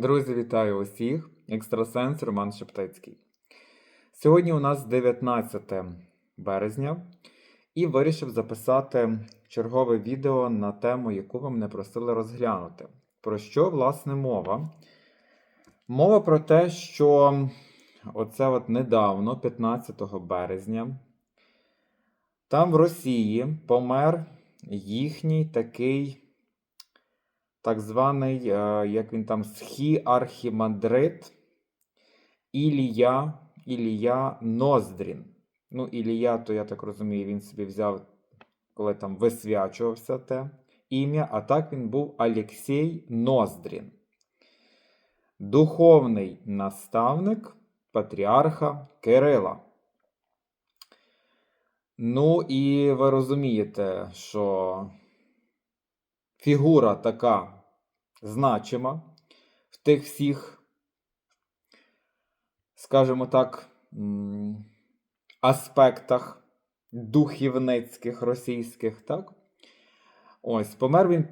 Друзі, вітаю усіх! Екстрасенс Роман Шептицький. Сьогодні у нас 19 березня і вирішив записати чергове відео на тему, яку ви мене просили розглянути. Про що, власне, мова? Мова про те, що оце от недавно, 15 березня, там в Росії помер їхній такий так званий, е, як він там, схіархімандрит Ілія, Ілія Ноздрін. Ну, Ілія, то я так розумію, він собі взяв, коли там висвячувався те ім'я, а так він був Алексій Ноздрін. Духовний наставник патріарха Кирила. Ну, і ви розумієте, що фігура така значима в тих всіх, скажімо так, аспектах духівницьких російських, так? Ось, помер він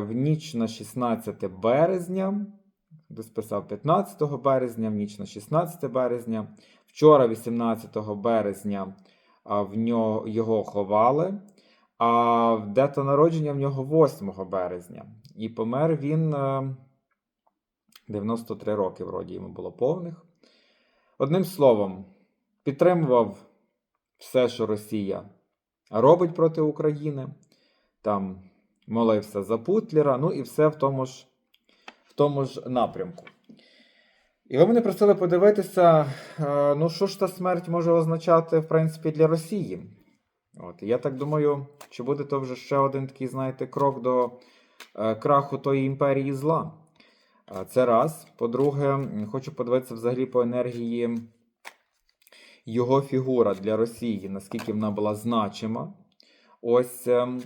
в ніч на 16 березня, десь писав 15 березня, в ніч на 16 березня. Вчора, 18 березня, в нього, його ховали. А дата народження в нього 8 березня. І помер він е, 93 роки, вроді йому було повних. Одним словом, підтримував все, що Росія робить проти України. Там молився за Путлера, ну і все в тому ж, в тому ж напрямку. І ви мене просили подивитися, е, ну що ж та смерть може означати, в принципі, для Росії. От, я так думаю, чи буде то вже ще один такий, знаєте, крок до е, краху тої імперії зла. Е, Це раз. По-друге, хочу подивитися взагалі по енергії його фігура для Росії, наскільки вона була значима. Ось. ем,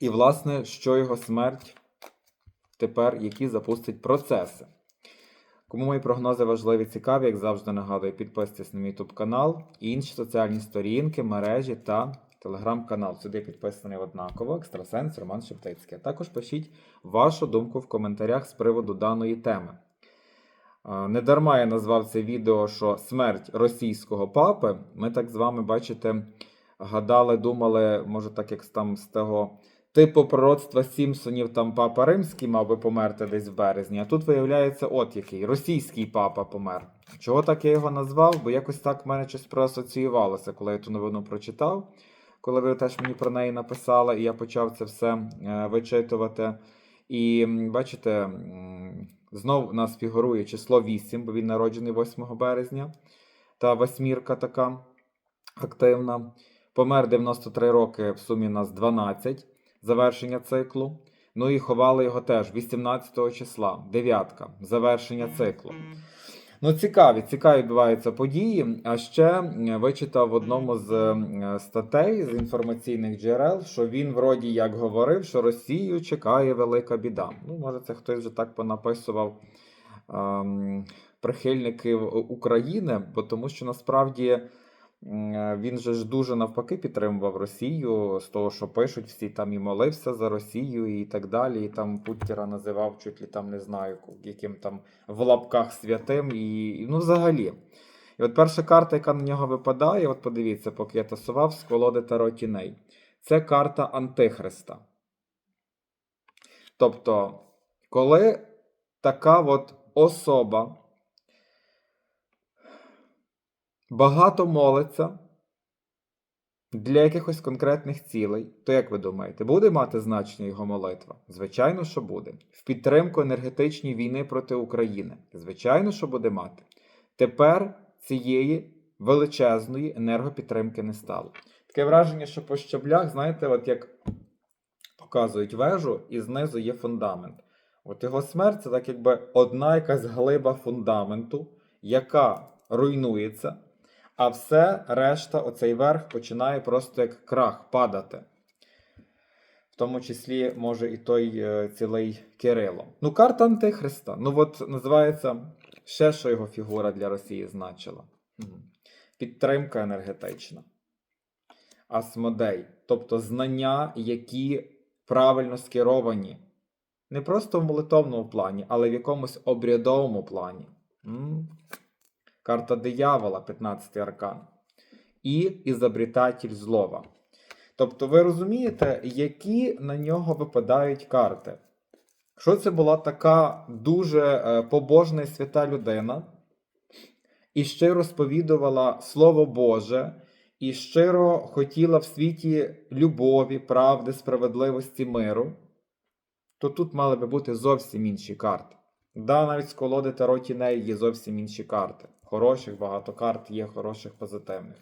І, власне, що його смерть тепер, які запустить процеси. Кому мої прогнози важливі, цікаві, як завжди нагадую, підписуйтесь на мій YouTube канал, інші соціальні сторінки, мережі та телеграм-канал. Сюди підписаний однаково екстрасенс Роман Шептицький. Також пишіть вашу думку в коментарях з приводу даної теми. А, Не дарма я назвав це відео, що смерть російського папи. Ми так з вами, бачите, гадали, думали, може, так як там з того типу пророцтва Сімпсонів, там папа римський мав би померти десь в березні. А тут виявляється, от який російський папа помер. Чого так я його назвав? Бо якось так в мене щось проасоціювалося, коли я ту новину прочитав. Коли ви теж мені про неї написали, і я почав це все е, вичитувати. І бачите, м, знов у нас фігурує число 8, бо він народжений 8 березня. Та восьмірка така активна. Помер 93 роки, в сумі у нас 12 завершення циклу. Ну і ховали його теж 18 числа, дев'ятка, завершення циклу. Ну, цікаві, цікаві відбуваються події. А ще вичитав в одному з статей з інформаційних джерел, що він вроді як говорив, що Росію чекає велика біда. Ну, може, це хтось вже так понаписував ем, прихильників України, бо тому що насправді. Е, Він же ж дуже навпаки підтримував Росію з того, що пишуть всі там і молився за Росію і так далі. І там Путтера називав чуть ли там не знаю, яким там в лапках святим, і, ну взагалі. І от перша карта, яка на нього випадає, от подивіться, поки я тасував з колоди Таро тіней. Це карта Антихриста. Тобто, коли така от особа багато молиться для якихось конкретних цілей, то як ви думаєте, буде мати значення його молитва? Звичайно, що буде. В підтримку енергетичної війни проти України. Звичайно, що буде мати. Тепер цієї величезної енергопідтримки не стало. Таке враження, що по щаблях, знаєте, от як показують вежу, і знизу є фундамент. От його смерть це так якби одна якась глиба фундаменту, яка руйнується, а все решта, оцей верх, починає просто як крах падати. В тому числі, може, і той е, цілий Кирило. Ну, карта Антихриста. Ну, от називається ще, що його фігура для Росії значила. Мгм. Підтримка енергетична. Асмодей. Тобто знання, які правильно скеровані Не просто в молитовному плані, але в якомусь обрядовому плані. М. Карта диявола, 15 аркан. І ізобретатель злова. Тобто, ви розумієте, які на нього випадають карти. Що це була така дуже е, побожна і свята людина, і щиро сповідувала Слово Боже, і щиро хотіла в світі любові, правди, справедливості, миру, то тут мали би бути зовсім інші карти. Да, навіть з колоди Таро тіней є зовсім інші карти. Хороших багато карт є, хороших позитивних.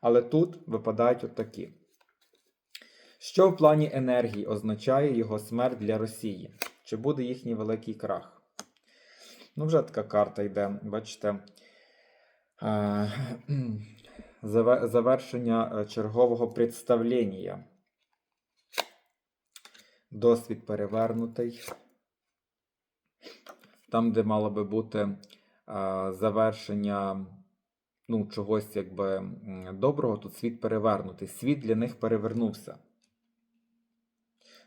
Але тут випадають отакі. Що в плані енергії означає його смерть для Росії? Чи буде їхній великий крах? Ну, вже така карта йде, бачите. е, Завершення е, чергового представлення. Досвід перевернутий. Там, де мало би бути завершення ну, чогось якби доброго, тут світ перевернутий. Світ для них перевернувся.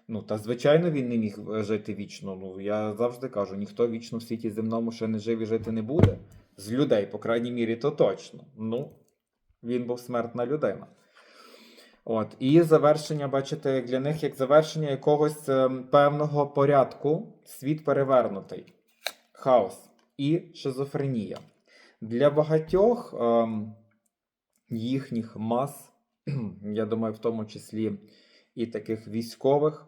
Ну, та звичайно, він не міг е, жити вічно. Ну, я завжди кажу, ніхто вічно в світі земному ще не жив і жити не буде. З людей, по крайній мірі, то точно. Ну, він був смертна людина. От, і завершення, бачите, для них як завершення якогось ем, певного порядку, світ перевернутий, хаос і шизофренія. Для багатьох ем, їхніх мас, я думаю, в тому числі і таких військових,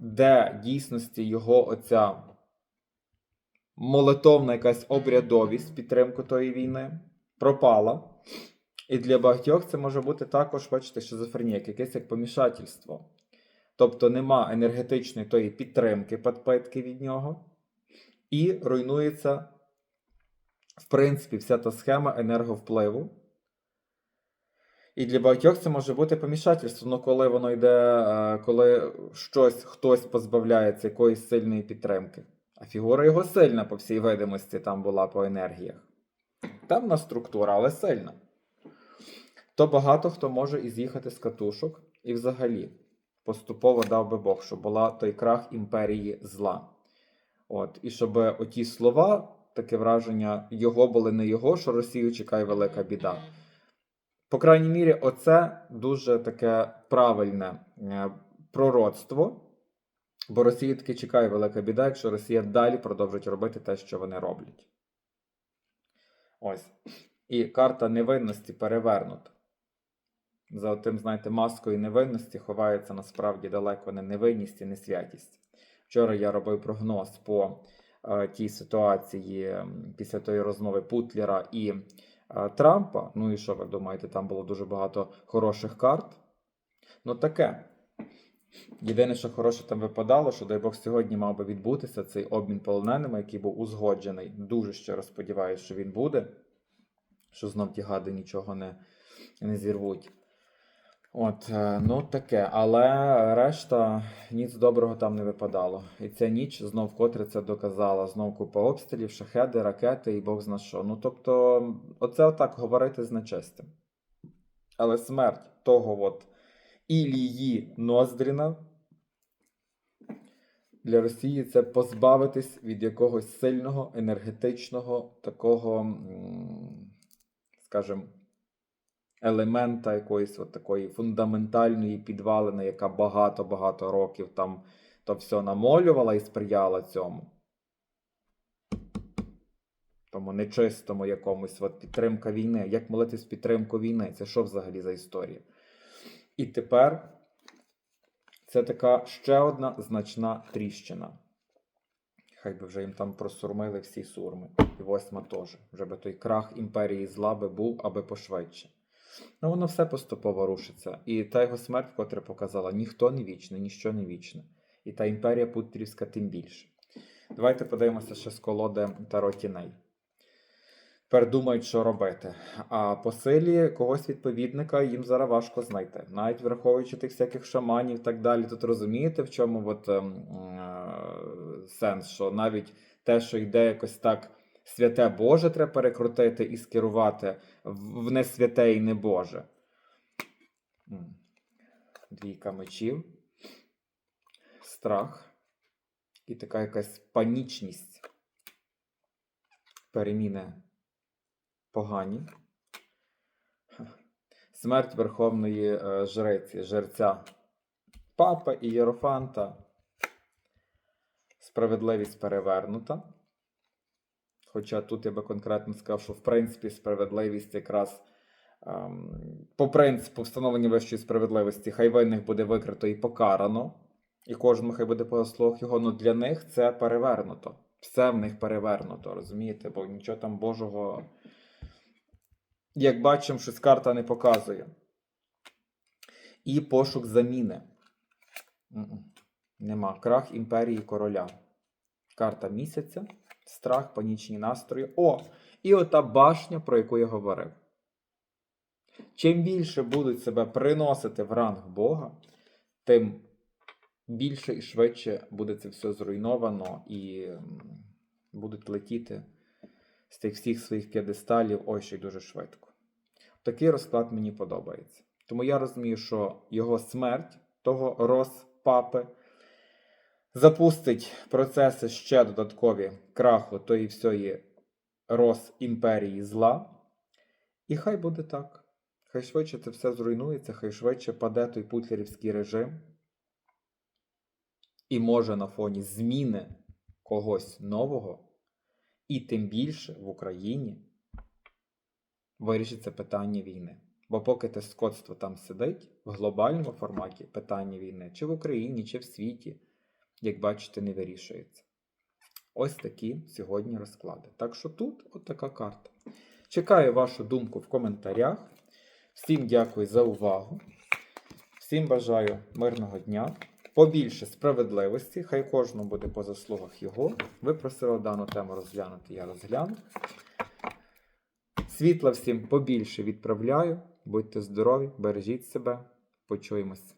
де дійсності його оця молитовна якась обрядовість підтримку тої війни пропала. І для багатьох це може бути також, бачите, шизофренія, як якесь як помішательство. Тобто нема енергетичної тої підтримки, підпитки від нього, і руйнується, в принципі, вся та схема енерговпливу. І для багатьох це може бути помішательство, ну коли воно йде, е, коли щось, хтось позбавляється якоїсь сильної підтримки. А фігура його сильна, по всій видимості, там була по енергіях. Темна структура, але сильна. То багато хто може і з'їхати з катушок, і взагалі поступово дав би Бог, щоб була той крах імперії зла. От, і щоб оті слова, таке враження, його були не його, що Росію чекає велика біда. По крайній мірі, оце дуже таке правильне е, пророцтво. Бо Росії таки чекає велика біда, якщо Росія далі продовжить робити те, що вони роблять. Ось. І карта невинності перевернута. За тим, знаєте, маскою невинності ховається насправді далеко не невинність і не святість. Вчора я робив прогноз по е, тій ситуації після тої розмови Путлера і е, Трампа. Ну і що ви думаєте, там було дуже багато хороших карт. Ну таке. Єдине, що хороше там випадало, що дай Бог сьогодні мав би відбутися цей обмін полоненими, який був узгоджений. Дуже щиро сподіваюся, що він буде. Що знов ті гади нічого не, не зірвуть. От, е, ну таке, але решта ніц доброго там не випадало. І ця ніч знов вкотре це доказала. Знов купа обстрілів, шахеди, ракети і Бог зна що. Ну тобто, оце отак говорити з нечистим. Але смерть того от Ілії Ноздріна для Росії це позбавитись від якогось сильного енергетичного такого, скажімо, елемента якоїсь от такої фундаментальної підвалини, яка багато-багато років там то все намолювала і сприяла цьому. Тому нечистому якомусь от підтримка війни. Як молитись підтримку війни? Це що взагалі за історія? І тепер це така ще одна значна тріщина. Хай би вже їм там просурмили всі сурми. І восьма теж. Вже би той крах імперії зла би був, аби пошвидше. Ну, воно все поступово рушиться. І та його смерть, вкотре показала, ніхто не вічний, ніщо не вічне. І та імперія Путрівська тим більше. Давайте подивимося ще з колоди Таро тіней. Тепер думають, що робити. А по силі когось відповідника їм зараз важко знайти. Навіть враховуючи тих всяких шаманів і так далі. Тут розумієте, в чому от, ем, е, сенс, що навіть те, що йде якось так святе Боже, треба перекрутити і скерувати в несвяте і не Боже. Двійка мечів. Страх. І така якась панічність. Переміни погані. Смерть Верховної е, Жриці, жерця Папа і Єрофанта. Справедливість перевернута. Хоча тут я би конкретно сказав, що в принципі справедливість якраз ем, по принципу встановлення вищої справедливості, хай винних буде викрито і покарано, і кожному хай буде по заслугах його. Ну для них це перевернуто. Все в них перевернуто, розумієте? Бо нічого там Божого, як бачимо, щось карта не показує. І пошук заміни. Нема. Крах імперії короля. Карта місяця, страх, панічні настрої. О! І ота башня, про яку я говорив. Чим більше будуть себе приносити в ранг Бога, тим більше і швидше буде це все зруйновано і будуть летіти з тих всіх своїх п'єдесталів ще й дуже швидко. Такий розклад мені подобається. Тому я розумію, що його смерть, того розпапи, запустить процеси ще додаткові краху тої всієї розімперії зла. І хай буде так. Хай швидше це все зруйнується, хай швидше паде той путлерівський режим. І може на фоні зміни когось нового, і тим більше в Україні вирішиться питання війни. Бо поки те скотство там сидить в глобальному форматі питання війни, чи в Україні, чи в світі, як бачите, не вирішується. Ось такі сьогодні розклади. Так що тут от така карта. Чекаю вашу думку в коментарях. Всім дякую за увагу. Всім бажаю мирного дня. Побільше справедливості. Хай кожному буде по заслугах його. Ви просили дану тему розглянути, я розгляну. Світла всім побільше відправляю. Будьте здорові, бережіть себе. Почуємось.